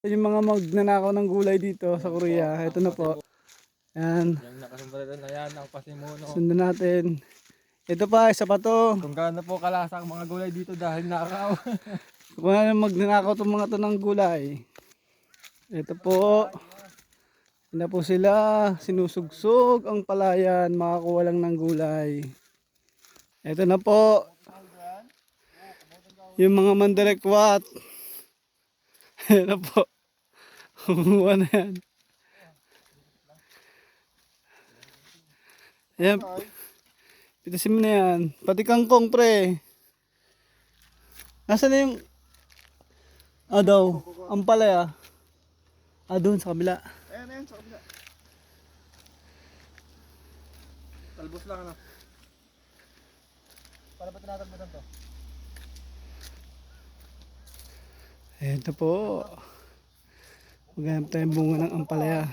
Yung mga magnanakaw ng gulay dito sa Korea. Ito na po. Yan. Yung nakasumbrero na yan, ang pasimuno. Sundan natin. Ito pa, isa pa to. Kung gaano po kalasa ang mga gulay dito dahil nakaw. Kung ano magnanakaw itong mga to ng gulay. Ito po. Na po sila. Sinusugsog ang palayan. Makakuha lang ng gulay. Ito na po. Yung mga mandalekwat. Yan na po. Kumuha na yan. Yan. Pitasin mo na yan. Pati kangkong pre. Nasaan na yung... Ah daw. Ang palaya. Ah doon sa kabila. Ayan, ayan, sa kabila. Talbos lang ano. Para ba tinatalbosan to? Ito po. Maghanap tayong bunga ng ampalaya.